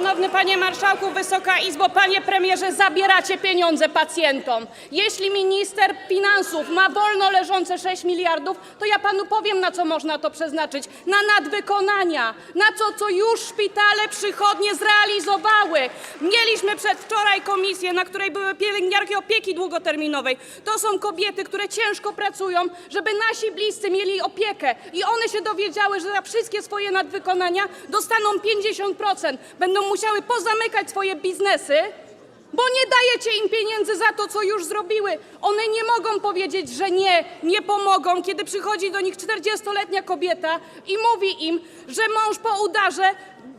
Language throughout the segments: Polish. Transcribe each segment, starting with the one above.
Szanowny Panie Marszałku, Wysoka Izbo, Panie Premierze, zabieracie pieniądze pacjentom. Jeśli minister finansów ma wolno leżące 6 miliardów, to ja Panu powiem, na co można to przeznaczyć. Na nadwykonania, na to, co już szpitale, przychodnie zrealizowały. Mieliśmy przedwczoraj komisję, na której były pielęgniarki opieki długoterminowej. To są kobiety, które ciężko pracują, żeby nasi bliscy mieli opiekę. I one się dowiedziały, że za wszystkie swoje nadwykonania dostaną 50%. Będą musiały pozamykać swoje biznesy, bo nie dajecie im pieniędzy za to, co już zrobiły. One nie mogą powiedzieć, że nie, nie pomogą, kiedy przychodzi do nich 40-letnia kobieta i mówi im, że mąż po udarze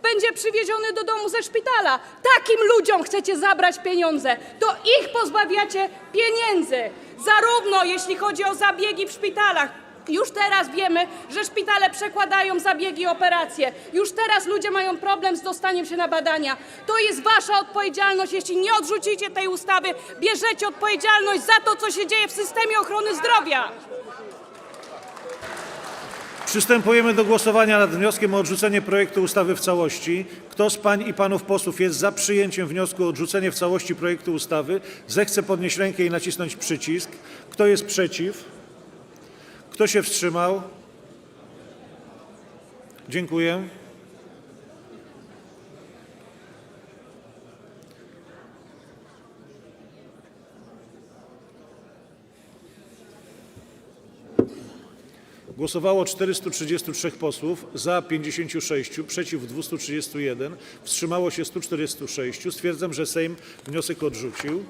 będzie przywieziony do domu ze szpitala. Takim ludziom chcecie zabrać pieniądze. To ich pozbawiacie pieniędzy. Zarówno jeśli chodzi o zabiegi w szpitalach, już teraz wiemy, że szpitale przekładają zabiegi i operacje. Już teraz ludzie mają problem z dostaniem się na badania. To jest wasza odpowiedzialność. Jeśli nie odrzucicie tej ustawy, bierzecie odpowiedzialność za to, co się dzieje w systemie ochrony zdrowia. Przystępujemy do głosowania nad wnioskiem o odrzucenie projektu ustawy w całości. Kto z pań i panów posłów jest za przyjęciem wniosku o odrzucenie w całości projektu ustawy, zechce podnieść rękę i nacisnąć przycisk. Kto jest przeciw? Kto się wstrzymał? Dziękuję. Głosowało 433 posłów, za 56, przeciw 231, wstrzymało się 146. Stwierdzam, że Sejm wniosek odrzucił.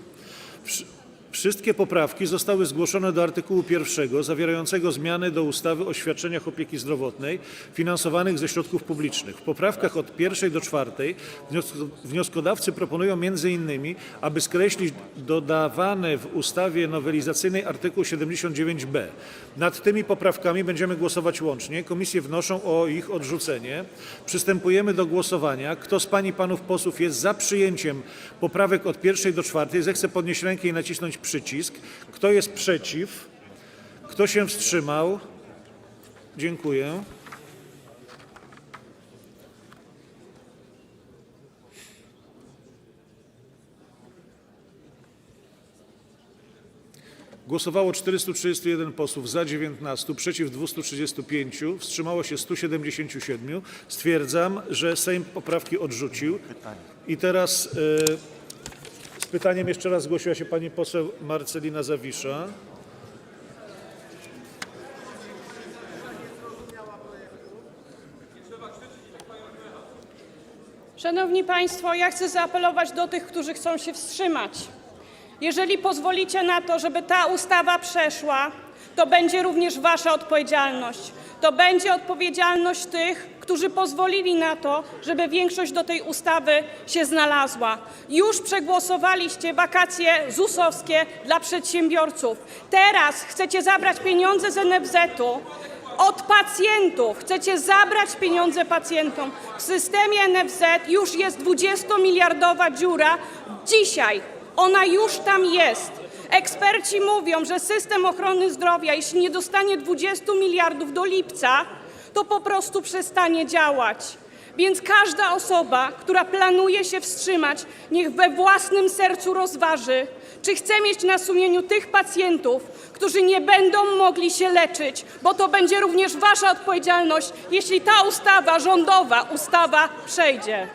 Wsz- Wszystkie poprawki zostały zgłoszone do artykułu 1 zawierającego zmiany do ustawy o świadczeniach opieki zdrowotnej finansowanych ze środków publicznych. W poprawkach od pierwszej do czwartej wnios- wnioskodawcy proponują m.in., aby skreślić dodawany w ustawie nowelizacyjnej artykuł 79b. Nad tymi poprawkami będziemy głosować łącznie. Komisje wnoszą o ich odrzucenie. Przystępujemy do głosowania. Kto z pań i panów posłów jest za przyjęciem poprawek od pierwszej do czwartej, zechce podnieść rękę i nacisnąć przycisk. Kto jest przeciw? Kto się wstrzymał? Dziękuję. Głosowało 431 posłów, za 19, przeciw 235, wstrzymało się 177. Stwierdzam, że Sejm poprawki odrzucił. I teraz e, pytaniem jeszcze raz zgłosiła się pani poseł Marcelina Zawisza. Szanowni Państwo, ja chcę zaapelować do tych, którzy chcą się wstrzymać. Jeżeli pozwolicie na to, żeby ta ustawa przeszła, to będzie również Wasza odpowiedzialność. To będzie odpowiedzialność tych, którzy pozwolili na to, żeby większość do tej ustawy się znalazła. Już przegłosowaliście wakacje ZUS-owskie dla przedsiębiorców. Teraz chcecie zabrać pieniądze z NFZ-u od pacjentów. Chcecie zabrać pieniądze pacjentom. W systemie NFZ już jest 20-miliardowa dziura. Dzisiaj ona już tam jest. Eksperci mówią, że system ochrony zdrowia, jeśli nie dostanie 20 miliardów do lipca, to po prostu przestanie działać. Więc każda osoba, która planuje się wstrzymać, niech we własnym sercu rozważy, czy chce mieć na sumieniu tych pacjentów, którzy nie będą mogli się leczyć, bo to będzie również wasza odpowiedzialność, jeśli ta ustawa, rządowa ustawa przejdzie.